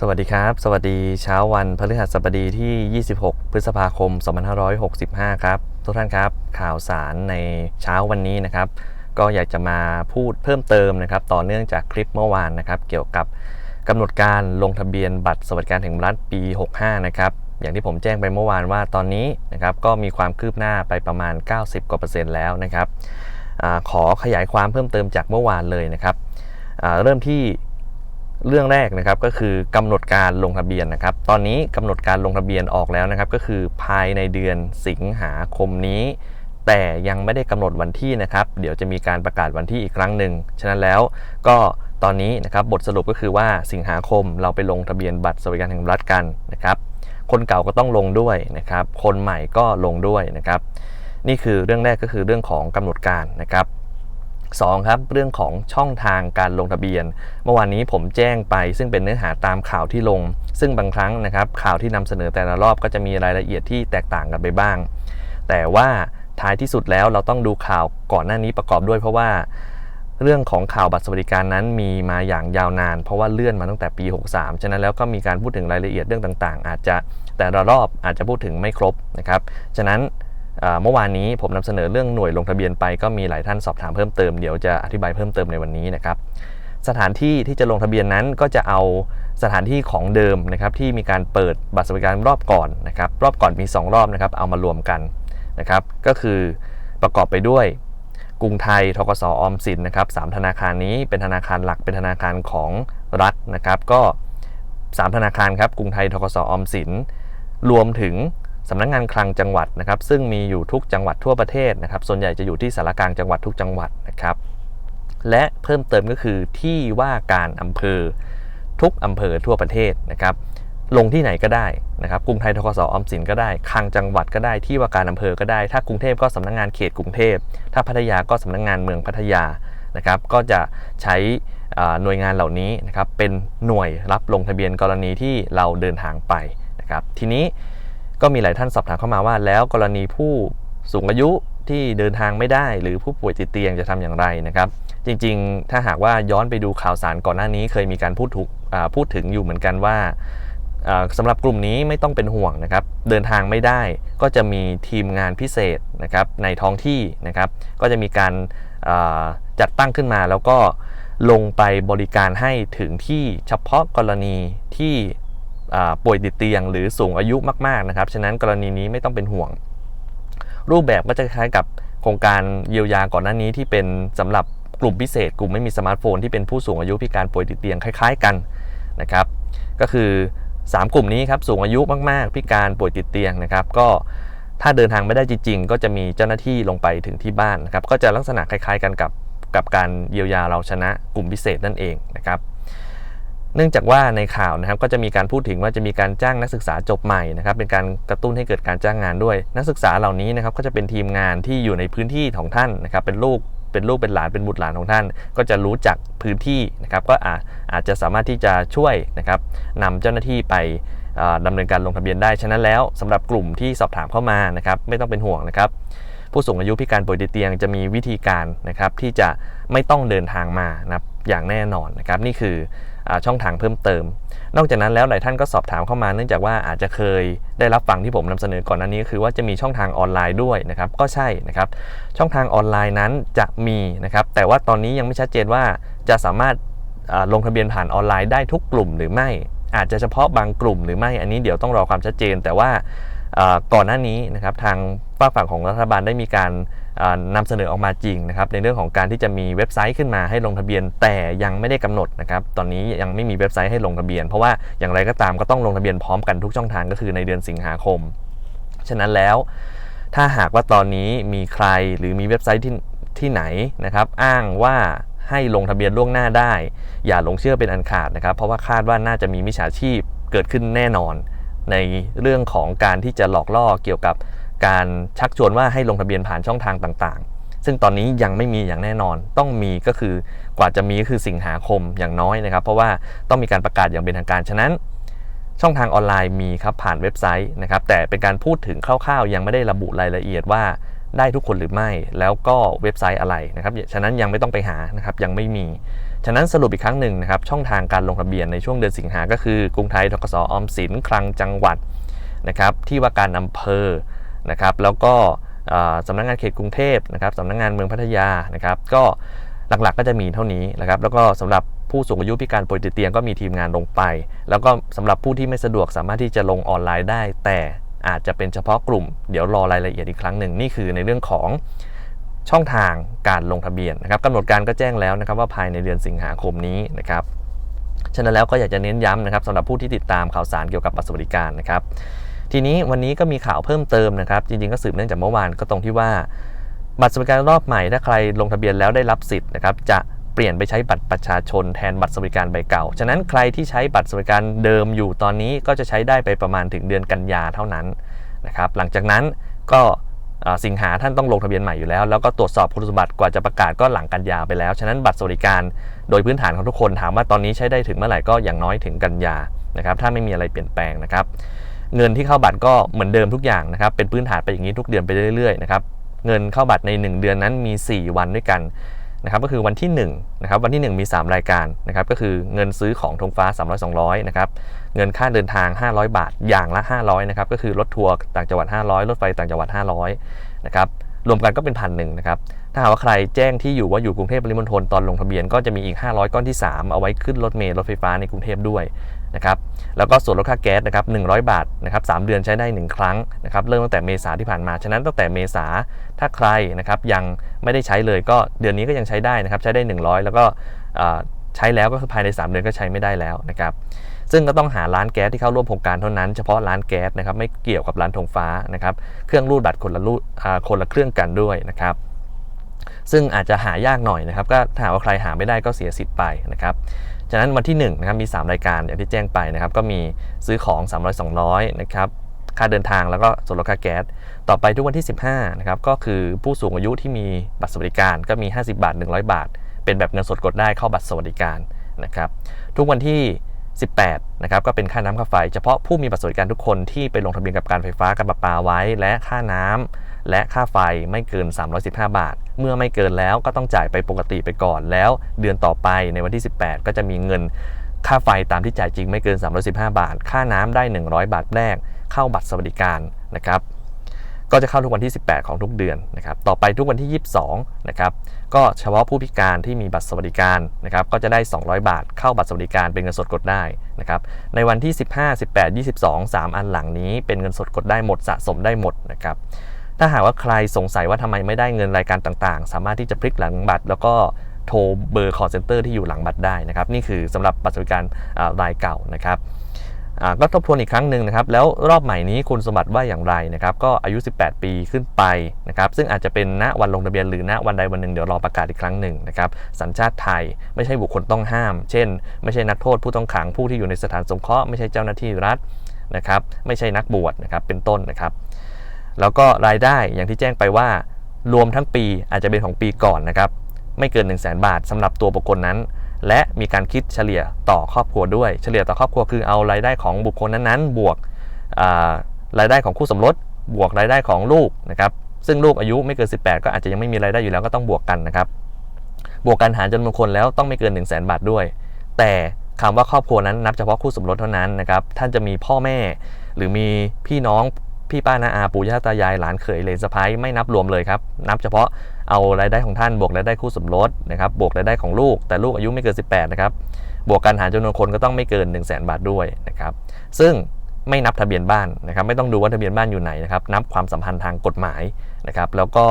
สวัสดีครับ สวัสดีเช้าวันพฤหัสบดีที่ 26 พฤษภาคม 2565 ครับ ทุกท่านครับ ข่าวสารในเช้าวันนี้นะครับ ก็อยากจะมาพูดเพิ่มเติมนะครับ ต่อเนื่องจากคลิปเมื่อวานนะครับ เกี่ยวกับกำหนดการลงทะเบียนบัตรสวัสดิการแห่งรัฐปี 65 นะครับ อย่างที่ผมแจ้งไปเมื่อวานว่าตอนนี้นะครับ ก็มีความคืบหน้าไปประมาณ 90 กว่าเปอร์เซ็นต์แล้วนะครับอขอขยายความเพิ่มเติมจากเมื่อวานเลยนะครับเริ่มที่ เรื่องแรกนะครับก็คือกำหนดการลงทะเบียนนะครับ ตอนนี้กำหนดการลงทะเบียนออกแล้วนะครับ ก็คือภายในเดือนสิงหาคมนี้ แต่ยังไม่ได้กำหนดวันที่นะครับ เดี๋ยวจะมีการประกาศวันที่อีกครั้งหนึ่งฉะนั้นแล้วก็ตอนนี้นะครับบทสรุปก็คือว่าสิงหาคมเราไปลงทะเบียนบัตรสวัสดิการแห่งรัฐกันนะครับ คนเก่าก็ต้องลงด้วยนะครับ คนใหม่ก็ลงด้วยนะครับ นี่คือเรื่องแรกก็คือเรื่องของกำหนดการนะครับ 2ครับเรื่องของช่องทางการลงทะเบียน เมื่อวานนี้ผมแจ้งไป ซึ่งเป็นเนื้อหาตามข่าวที่ลง ซึ่งบางครั้งนะครับข่าวที่นำเสนอแต่ละรอบก็จะมีรายละเอียดที่แตกต่างกันไปบ้าง แต่ว่าท้ายที่สุดแล้วเราต้องดูข่าวก่อนหน้านี้ประกอบด้วย เพราะว่าเรื่องของข่าวบัตรสวัสดิการนั้นมีมาอย่างยาวนาน เพราะว่าเลื่อนมาตั้งแต่ปี 63 ฉะนั้นแล้วก็มีการพูดถึงรายละเอียดเรื่องต่างๆ อาจจะแต่ละรอบอาจจะพูดถึงไม่ครบนะครับ ฉะนั้น เมื่อวานนี้ผมนำเสนอเรื่องหน่วยลงทะเบียนไปก็มีหลายท่านสอบถามเพิ่มเติมเดี๋ยวจะอธิบายเพิ่มเติมในวันนี้นะครับสถานที่ที่จะลงทะเบียนนั้นก็จะเอาสถานที่ของเดิมนะครับที่มีการเปิดบัตรสวัสดิการรอบก่อนนะครับรอบก่อนมี 2 รอบนะครับเอามารวมกันนะครับก็คือประกอบไปด้วยกรุงไทยทกสออมสินนะครับสามธนาคารนี้เป็นธนาคารหลักเป็นธนาคารของรัฐนะครับ ก็ 3 ธนาคารครับกรุงไทยทกสออมสินรวมถึง สำนักงงานคลังจังหวัดนะครับ ซึ่งมีอยู่ทุกจังหวัดทั่วประเทศนะครับ ส่วนใหญ่จะอยู่ที่สารกลางจังหวัดทุกจังหวัดนะครับ และเพิ่มเติมก็คือที่ว่าการอำเภอทุกอำเภอทั่วประเทศนะครับ ลงที่ไหนก็ได้นะครับ กรุงไทยทกสออมสินก็ได้คลังจังหวัดก็ได้ที่ว่าการอำเภอก็ได้ ถ้ากรุงเทพก็สำนักงานเขตกรุงเทพ ถ้าพัทยาก็สำนักงานเมืองพัทยานะครับ ก็จะใช้หน่วยงานเหล่านี้นะครับเป็นหน่วยรับลงทะเบียนกรณีที่เราเดินทางไปนะครับ ทีนี้ ก็มีหลายท่านสอบถามเข้ามาว่า แล้วกรณีผู้สูงอายุที่เดินทางไม่ได้ หรือผู้ป่วยติดเตียงจะทำอย่างไรนะครับ จริงๆ ถ้าหากว่าย้อนไปดูข่าวสารก่อนหน้านี้ เคยมีการพูดถูกพูดถึงอยู่เหมือนกันว่าอ่าสำหรับกลุ่มนี้ไม่ต้องเป็นห่วงนะครับ เดินทางไม่ได้ก็จะมีทีมงานพิเศษนะครับในท้องที่นะครับ ก็จะมีการจัดตั้งขึ้นมาแล้วก็ลงไปบริการให้ถึงที่เฉพาะกรณีที่ ป่วยติดเตียงหรือสูงอายุมากๆนะครับ ฉะนั้นกรณีนี้ไม่ต้องเป็นห่วง รูปแบบก็จะคล้ายกับโครงการเยียวยาก่อนหน้านี้ที่เป็นสำหรับกลุ่มพิเศษ กลุ่มไม่มีสมาร์ทโฟนที่เป็นผู้สูงอายุพิการป่วยติดเตียงคล้าย ๆกันนะครับ ก็คือ 3 กลุ่มนี้ครับสูงอายุมากๆ พิการป่วยติดเตียงนะครับ ก็ถ้าเดินทางไม่ได้จริง ๆ ก็จะมีเจ้าหน้าที่ลงไปถึงที่บ้านนะครับ ก็จะลักษณะคล้าย ๆ กันกับกับการเยียวยาเราชนะกลุ่มพิเศษนั่นเองนะครับ เนื่องจากว่าในข่าวนะครับก็จะมีการพูดถึงว่าจะมีการจ้างนักศึกษาจบใหม่นะครับเป็นการกระตุ้นให้เกิดการจ้างงานด้วย นักศึกษาเหล่านี้นะครับก็จะเป็นทีมงานที่อยู่ในพื้นที่ของท่านนะครับเป็นลูกเป็นลูกเป็นหลานเป็นบุตรหลานของท่าน ก็จะรู้จักพื้นที่นะครับก็อาจอาจจะสามารถที่จะช่วยนะครับนำเจ้าหน้าที่ไปอ่าดำเนินการลงทะเบียนได้ ฉะนั้นแล้วสำหรับกลุ่มที่สอบถามเข้ามานะครับไม่ต้องเป็นห่วงนะครับ ผู้สูงอายุพิการป่วยติดเตียงจะมีวิธีการนะครับที่จะไม่ต้องเดินทางมานะครับอย่างแน่นอนนะครับนี่คือ ช่องทางเพิ่มเติม นอกจากนั้นแล้วหลายท่านก็สอบถามเข้ามาเนื่องจากว่าอาจจะเคยได้รับฟังที่ผมนำเสนอก่อนหน้านี้คือว่าจะมีช่องทางออนไลน์ด้วยนะครับก็ใช่นะครับช่องทางออนไลน์นั้นจะมีนะครับแต่ว่าตอนนี้ยังไม่ชัดเจนว่าจะสามารถลงทะเบียนผ่านออนไลน์ได้ทุกกลุ่มหรือไม่ อาจจะเฉพาะบางกลุ่มหรือไม่อันนี้เดี๋ยวต้องรอความชัดเจน แต่ว่าก่อนหน้านี้นะครับทางฝากฝั่งของรัฐบาลได้มีการ อ่านำเสนอออกมาจริงนะครับในเรื่องของการที่จะมีเว็บไซต์ขึ้นมาให้ลงทะเบียน แต่ยังไม่ได้กำหนดนะครับตอนนี้ยังไม่มีเว็บไซต์ให้ลงทะเบียน เพราะว่าอย่างไรก็ตามก็ต้องลงทะเบียนพร้อมกันทุกช่องทางก็คือในเดือนสิงหาคม ฉะนั้นแล้วถ้าหากว่าตอนนี้มีใครหรือมีเว็บไซต์ที่ที่ไหนนะครับอ้างว่าให้ลงทะเบียนล่วงหน้าได้ อย่าหลงเชื่อเป็นอันขาดนะครับ เพราะว่าคาดว่าน่าจะมีมิจฉาชีพเกิดขึ้นแน่นอน ในเรื่องของการที่จะหลอกล่อเกี่ยวกับ การชักชวนว่าให้ลงทะเบียนผ่านช่องทางต่างๆ ซึ่งตอนนี้ยังไม่มีอย่างแน่นอน ต้องมีก็คือกว่าจะมีก็คือสิงหาคมอย่างน้อยนะครับ เพราะว่าต้องมีการประกาศอย่างเป็นทางการ ฉะนั้น ช่องทางออนไลน์มีครับผ่านเว็บไซต์นะครับ แต่เป็นการพูดถึงคร่าวๆ ยังไม่ได้ระบุรายละเอียดว่าได้ทุกคนหรือไม่ แล้วก็เว็บไซต์อะไรนะครับ ฉะนั้นยังไม่ต้องไปหานะครับ ยังไม่มี ฉะนั้นสรุปอีกครั้งหนึ่งนะครับ ช่องทางการลงทะเบียนในช่วงเดือนสิงหา ก็คือกรุงไทย ทกสออมสิน คลังจังหวัดนะครับ ที่ว่าการอำเภอ นะครับแล้วก็สำนักงานเขตกรุงเทพนะครับสำนักงานเมืองพัทยานะครับก็หลักๆก็จะมีเท่านี้นะครับแล้วก็สำหรับผู้สูงอายุพิการป่วยติดเตียงก็มีทีมงานลงไป แล้วก็สำหรับผู้ที่ไม่สะดวกสามารถที่จะลงออนไลน์ได้ แต่อาจจะเป็นเฉพาะกลุ่ม เดี๋ยวรอรายละเอียดอีกครั้งหนึ่งนี่คือในเรื่องของช่องทางการลงทะเบียนนะครับกำหนดการก็แจ้งแล้วนะครับว่าภายในเดือนสิงหาคมนี้นะครับฉะนั้นแล้วก็อยากจะเน้นย้ำนะครับสำหรับผู้ที่ติดตามข่าวสารเกี่ยวกับบัตรสวัสดิการนะครับ ทีนี้วันนี้ก็มีข่าวเพิ่มเติมนะครับ จริงๆก็สืบเนื่องจากเมื่อวานก็ตรงที่ว่า บัตรสวัสดิการรอบใหม่ถ้าใครลงทะเบียนแล้วได้รับสิทธิ์นะครับจะเปลี่ยนไปใช้บัตรประชาชนแทนบัตรสวัสดิการใบเก่า ฉะนั้นใครที่ใช้บัตรสวัสดิการเดิมอยู่ตอนนี้ก็จะใช้ได้ไปประมาณถึงเดือนกันยาเท่านั้นนะครับ หลังจากนั้นก็สิงหาท่านต้องลงทะเบียนใหม่อยู่แล้ว แล้วก็ตรวจสอบคุณสมบัติกว่าจะประกาศก็หลังกันยาไปแล้ว ฉะนั้นบัตรสวัสดิการโดยพื้นฐานของทุกคนถามว่าตอนนี้ใช้ได้ถึงเมื่อไหร่ก็อย่างน้อยถึงกันยานะครับ ถ้าไม่มีอะไรเปลี่ยนแปลงนะครับ เงินที่เข้าบัตรก็เหมือนเดิมทุกอย่างนะครับ เป็นพื้นฐานไปอย่างนี้ทุกเดือนไปเรื่อยๆนะครับ เงินเข้าบัตรใน 1 เดือนนั้นมี 4 วันด้วยกันนะครับ ก็คือวันที่1นะครับ วันที่ 1 มี 3 รายการนะครับ ก็คือเงินซื้อของธงฟ้า 300 200นะครับ เงินค่าเดินทาง 500 บาท อย่างละ 500นะครับ ก็คือรถทัวร์ต่างจังหวัด 500 รถไฟต่างจังหวัด 500นะครับ รวมกันก็เป็นพันหนึ่งนะครับ ถ้าหากว่าใครแจ้งที่อยู่ว่าอยู่กรุงเทพปริมณฑลตอนลงทะเบียน ก็จะมีอีก 500 ก้อนที่ 3 เอาไว้ขึ้นรถเมล์รถไฟฟ้าในกรุงเทพด้วย นะครับแล้วก็ส่วนลดค่าแก๊สนะครับ100 บาทนะครับ3เดือนใช้ได้ 1 ครั้งนะครับเริ่มตั้งแต่เมษาที่ผ่านมา ฉะนั้นตั้งแต่เมษาถ้าใครนะครับยังไม่ได้ใช้เลยก็เดือนนี้ก็ยังใช้ได้นะครับใช้ได้ 100 แล้วก็ใช้แล้วก็คือภายใน 3 เดือนก็ใช้ไม่ได้แล้วนะครับซึ่งก็ต้องหาร้านแก๊สที่เข้าร่วมโครงการเท่านั้น เฉพาะร้านแก๊สนะครับไม่เกี่ยวกับร้านธงฟ้านะครับเครื่องรูดบัตรคนละรูดคนละเครื่องกันด้วยนะครับซึ่งอาจจะหายากหน่อยนะครับก็ถ้าว่าใครหาไม่ได้ก็เสียสิทธิ์ไปนะครับ ฉะนั้นวันที่1นะครับมี 3 รายการอย่างที่แจ้งไปนะครับก็มีซื้อของ 300 200นะครับค่าเดินทางแล้วก็ส่วนลดค่าแก๊ส ต่อไปทุกวันที่ 15นะครับก็คือผู้สูงอายุที่มีบัตรสวัสดิการก็มี 50 บาท 100 บาท เป็นแบบเงินสดกดได้เข้าบัตรสวัสดิการนะครับทุกวันที่ 18นะครับก็เป็นค่าน้ำค่าไฟ เฉพาะผู้มีบัตรสวัสดิการทุกคนที่ไปลงทะเบียนกับการไฟฟ้าการประปาไว้ และค่าน้ำ และค่าไฟไม่เกิน 315 บาท เมื่อไม่เกินแล้วก็ต้องจ่ายไปปกติไปก่อน แล้วเดือนต่อไปในวันที่ 18 ก็จะมีเงินค่าไฟตามที่จ่ายจริงไม่เกิน 315 บาท ค่าน้ำได้ 100 บาทแรก เข้าบัตรสวัสดิการนะครับ ก็จะเข้าทุกวันที่ 18 ของทุกเดือนนะครับ ต่อไปทุกวันที่ 22 นะครับ ก็เฉพาะผู้พิการที่มีบัตรสวัสดิการนะครับ ก็จะได้ 200 บาท เข้าบัตรสวัสดิการเป็นเงินสดกดได้นะครับ ในวันที่ 15 18 22 3 อันหลังนี้เป็นเงินสดกดได้หมดสะสมได้หมดนะครับ ถ้าหากว่าใครสงสัยว่าทำไมไม่ได้เงินรายการต่างๆ สามารถที่จะพลิกหลังบัตร แล้วก็โทรเบอร์ call center ที่อยู่หลังบัตรได้นะครับนี่คือสำหรับบัตรสวัสดิการรายเก่านะครับก็ทบทวนอีกครั้งหนึ่งนะครับแล้วรอบใหม่นี้คุณสมบัติว่าอย่างไรนะครับก็อายุ 18 ปีขึ้นไปนะครับซึ่งอาจจะเป็นณวันลงทะเบียนหรือณวันใดวันหนึ่งเดี๋ยวรอประกาศอีกครั้งหนึ่งนะครับสัญชาติไทยไม่ใช่บุคคลต้องห้าม เช่น ไม่ใช่นักโทษผู้ต้องขังผู้ที่อยู่ในสถานสงเคราะห์ไม่ใช่เจ้าหน้าที่รัฐนะครับไม่ใช่นักบวชนะครับเป็นต้นนะครับ แล้วก็รายได้อย่างที่แจ้งไปว่า รวมทั้งปีอาจจะเป็นของปีก่อนนะครับ ไม่เกิน 1 0 0 0 0แบาทสำหรับตัวบุคคลนั้น และมีการคิดเฉลี่ยต่อครอบครัวด้วย เฉลี่ยต่อครอบครัวคือเอารายได้ของบุคคลนั้นๆ บวกรายได้ของคู่สมรสบวกรายได้ของลูกนะครับซึ่งลูกอายุไม่เกิน 18 ก็อาจจะยังไม่มีรายได้อยู่แล้วก็ต้องบวกกันนะครับ บวกกันหารจำนวนคนแล้วต้องไม่เกิน 1 0 0 0 0แบาทด้วย แต่คำว่าครอบครัวนั้นนับเฉพาะคู่สมรสเท่านั้นนะครับ ท่านจะมีพ่อแม่ หรือมีพี่น้อง พี่ป้านาอาปู่ย่าตายายหลานเขยเลนสะพ้ายไม่นับรวมเลยครับ นับเฉพาะเอารายได้ของท่านบวกรายได้คู่สมรสนะครับบวกรายได้ของลูก แต่ลูกอายุไม่เกิน 18 นะครับ บวกกันหารจำนวนคนก็ต้องไม่เกิน 1 0 0 0 0แบาทด้วยนะครับ ซึ่งไม่นับทะเบียนบ้านนะครับ ไม่ต้องดูว่าทะเบียนบ้านอยู่ไหนนะครับ นับความสัมพันธ์ทางกฎหมายนะครับ แล้วก็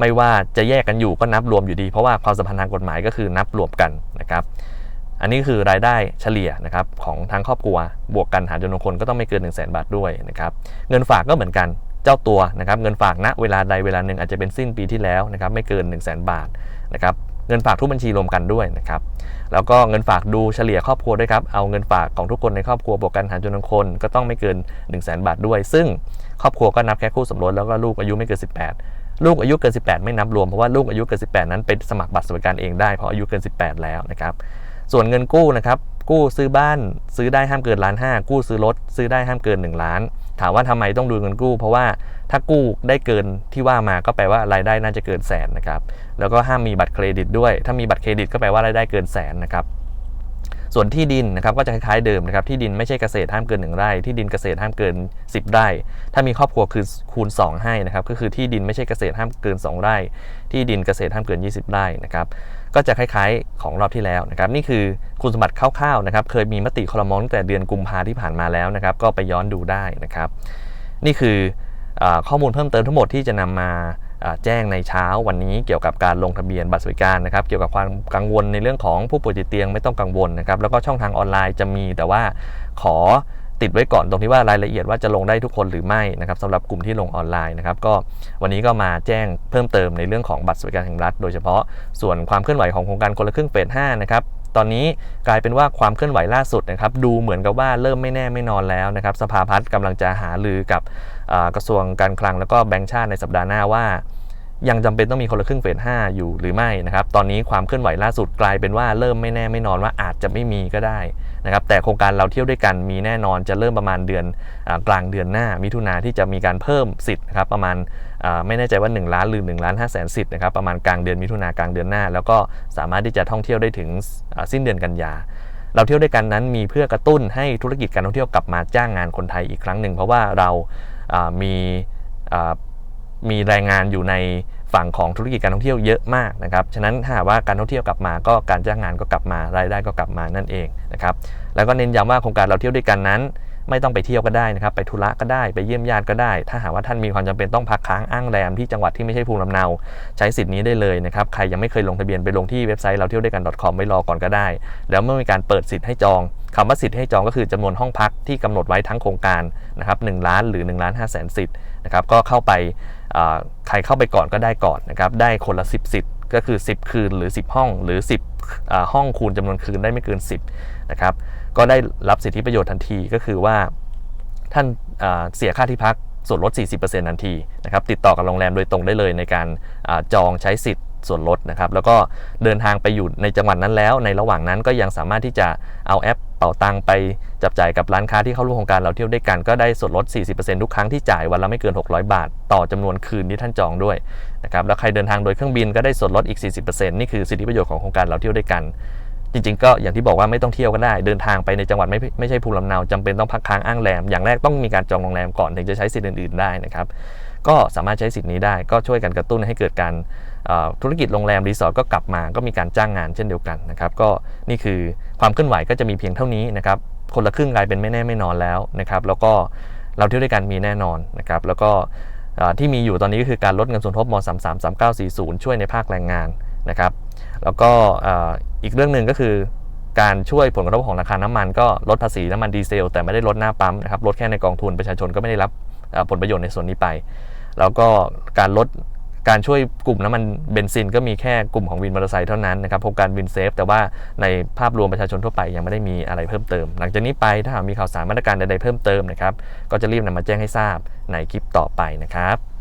ไม่ว่าจะแยกกันอยู่ก็นับรวมอยู่ดี เพราะว่าความสัมพันธ์ทางกฎหมายก็คือนับรวมกันนะครับ อันนี้คือรายได้เฉลี่ยนะครับของทางครอบครัว บวกกันหารจำนวนคนก็ต้องไม่เกิน 1 0 0 0 0แบาทด้วยนะครับเงินฝากก็เหมือนกันเจ้าตัวนะครับเงินฝากณเวลาใดเวลาหนึ่งอาจจะเป็นสิ้นปีที่แล้วนะครับไม่เกิน 1 0 0 0 0แบาทนะครับเงินฝากทุกบัญชีรวมกันด้วยนะครับแล้วก็เงินฝากดูเฉลี่ยครอบครัวด้วยครับเอาเงินฝากของทุกคนในครอบครัวบวกกันหารจำนวนคนก็ต้องไม่เกิน 1 0 0 0 0แบาทด้วย ซึ่งครอบครัวก็นับแค่คู่สมรสแล้วก็ลูกอายุไม่เกิน 18ลูกอายุเกิน 18 ไม่นับรวม เพราะว่าลูกอายุเกิน 18 นั้นเป็นสมัครบัตรสวัสดิการเองได้เพราะอายุเกิน 18 แล้วนะครับ ส่วนเงินกู้นะครับกู้ซื้อบ้านซื้อได้ห้ามเกินล้านห้ากู้ซื้อรถซื้อได้ห้ามเกิน 1 ล้าน ถามว่าทำไมต้องดูเงินกู้ เพราะว่าถ้ากู้ได้เกินที่ว่ามาก็แปลว่ารายได้น่าจะเกินแสนนะครับแล้วก็ห้ามมีบัตรเครดิตด้วย ถ้ามีบัตรเครดิตก็แปลว่ารายได้เกินแสนนะครับส่วนที่ดินนะครับก็จะคล้ายๆเดิมนะครับที่ดินไม่ใช่เกษตรห้ามเกิน 1 ไร่ ที่ดินเกษตรห้ามเกิน 10 ไร่ ถ้ามีครอบครัวคือคูณ 2 ให้นะครับก็คือที่ดินไม่ใช่เกษตรห้ามเกิน 2 ไร่ ที่ดินเกษตรห้ามเกิน 20 ไร่นะครับ ก็จะคล้ายๆของรอบที่แล้วนะครับนี่คือคุณสมบัติคร่าวๆนะครับเคยมีมติคอรมอตั้งแต่เดือนกุมภาที่ผ่านมาแล้วนะครับก็ไปย้อนดูได้นะครับ นี่คืออข้อมูลเพิ่มเติมทั้งหมดที่จะนำมาอ่าแจ้งในเช้าวันนี้เกี่ยวกับการลงทะเบียนบัตรสวัสดิการนะครับเกี่ยวกับความกังวลในเรื่องของผู้ป่วยติดเตียงไม่ต้องกังวลนะครับแล้วก็ช่องทางออนไลน์จะมีแต่ว่าขอ ติดไว้ก่อนตรงที่ว่ารายละเอียดว่าจะลงได้ทุกคนหรือไม่นะครับสำหรับกลุ่มที่ลงออนไลน์นะครับก็วันนี้ก็มาแจ้งเพิ่มเติมในเรื่องของบัตรสวัสดิการแห่งรัฐ โดยเฉพาะส่วนความเคลื่อนไหวของโครงการคนละครึ่งเฟส5นะครับตอนนี้กลายเป็นว่าความเคลื่อนไหวล่าสุดนะครับดูเหมือนกับว่าเริ่มไม่แน่ไม่นอนแล้วนะครับสภาพัฒน์กำลังจะหาลือกับกระทรวงการคลังแล้วก็แบงก์ชาติในสัปดาห์หน้าว่า ยังจำเป็นต้องมีคนละครึ่งเฟส5อยู่หรือไม่นะครับ ตอนนี้ความเคลื่อนไหวล่าสุดกลายเป็นว่าเริ่มไม่แน่ไม่นอนว่าอาจจะไม่มีก็ได้นะครับ แต่โครงการเราเที่ยวด้วยกันมีแน่นอนจะเริ่มประมาณเดือนอกลางเดือนหน้า มิถุนาที่จะมีการเพิ่มสิทธิ์นะครับประมาณไม่แน่ใจว่า 1 ล้านหรือ1ล้าน5แสนสิทธิ์นะครับประมาณกลางเดือนมิถุนากลางเดือนหน้า แล้วก็สามารถที่จะท่องเที่ยวได้ถึงสิ้นเดือนกันยาเราเที่ยวด้วยกันนั้นมีเพื่อกระตุ้นให้ธุรกิจการท่องเที่ยวกลับมาจ้างงานคนไทยอีกครั้งหนึ่งเพราะว่าเรามี มีแรงงานอยู่ในฝั่งของธุรกิจการท่องเที่ยวเยอะมากนะครับฉะนั้นถ้าหากว่าการท่องเที่ยวกลับมาก็การจ้างงานก็กลับมารายได้ก็กลับมานั่นเองนะครับแล้วก็เน้นย้ำว่าโครงการเราเที่ยวด้วยกันนั้น ไม่ต้องไปเที่ยวก็ได้นะครับไปธุระก็ได้ไปเยี่ยมญาติก็ได้ ถ้าหากว่าท่านมีความจำเป็นต้องพักค้างอ้างแรมที่จังหวัดที่ไม่ใช่ภูมิลำเนา ใช้สิทธิ์นี้ได้เลยนะครับใครยังไม่เคยลงทะเบียนไปลงที่เว็บไซต์เราเที่ยวด้วยกัน .com ไว้รอก่อนก็ได้ แล้วเมื่อมีการเปิดสิทธิ์ให้จอง คำว่าสิทธิ์ให้จองก็คือจำนวนห้องพักที่กำหนดไว้ทั้งโครงการนะครับ1ล้านหรือ1ล้าน5แสนสิทธิ์นะครับก็เข้าไปใครเข้าไปก่อนก็ได้ก่อนนะครับได้คนละ 10 สิทธิ์ก็คือ 10 คืนหรือ 10 ห้องหรือ 10อห้องคูณจำนวนคืนได้ไม่เกิน 10นะครับก็ได้รับสิทธิประโยชน์ทันทีก็คือว่าท่านเสียค่าที่พักส่วนลด 40%ทันทีนะครับติดต่อกับโรงแรมโดยตรงได้เลยในการอาจองใช้สิทธิ์ส่วนลดนะครับแล้วก็เดินทางไปอยู่ในจังหวัดนั้นแล้ว ในระหว่างนั้นก็ยังสามารถที่จะเอาแอป ป๋าตังไปจับจ่ายกับร้านค้าที่เข้าร่วมโครงการเราเที่ยวด้วยกันก็ได้ส่วนลด 40%ทุกครั้งที่จ่ายวันละไม่เกิน 600 บาท ต่อจำนวนคืนที่ท่านจองด้วยนะครับแล้วใครเดินทางโดยเครื่องบินก็ได้ส่วนลดอีก 40%นี่คือสิทธิประโยชน์ของโครงการเราเที่ยวด้วยกัน จริง ๆ ก็อย่างที่บอกว่าไม่ต้องเที่ยวก็ได้ เดินทางไปในจังหวัดไม่ไม่ใช่ภูมิลำเนาจำเป็นต้องพักค้างอ้างแรมอย่างแรกต้องมีการจองโรงแรมก่อนถึงจะใช้สิทธิ์อื่นๆได้นะครับก็สามารถใช้สิทธิ์นี้ได้ก็ช่วยกันกระตุ้นให้เกิดการ ธุรกิจโรงแรมรีสอร์ทก็กลับมาก็มีการจ้างงานเช่นเดียวกันนะครับก็นี่คือความเคลื่อนไหวก็จะมีเพียงเท่านี้นะครับคนละครึ่งกลายเป็นไม่แน่ไม่นอนแล้วนะครับแล้วก็เราเที่ยวด้วยกันมีแน่นอนนะครับแล้วก็ที่มีอยู่ตอนนี้ก็คือการลดเงินสมทบม 33 3940 ช่วยในภาคแรงงานนะครับแล้วก็อีกเรื่องหนึ่งก็คือการช่วยผลกระทบของราคาน้ำมันก็ลดภาษีน้ำมันดีเซลแต่ไม่ได้ลดหน้าปั๊มนะครับลดแค่ในกองทุนประชาชนก็ไม่ได้รับผลประโยชน์ในส่วนนี้ไป แล้วก็การลด การช่วยกลุ่มน้ำมันเบนซินก็มีแค่กลุ่มของวินมอเตอร์ไซค์เท่านั้นนะครับโครงการวินเซฟแต่ว่าในภาพรวมประชาชนทั่วไปยังไม่ได้มีอะไรเพิ่มเติม หลังจากนี้ไปถ้าหากมีข่าวสารมาตรการใดๆเพิ่มเติมนะครับก็จะรีบนำมาแจ้งให้ทราบในคลิปต่อไปนะครับ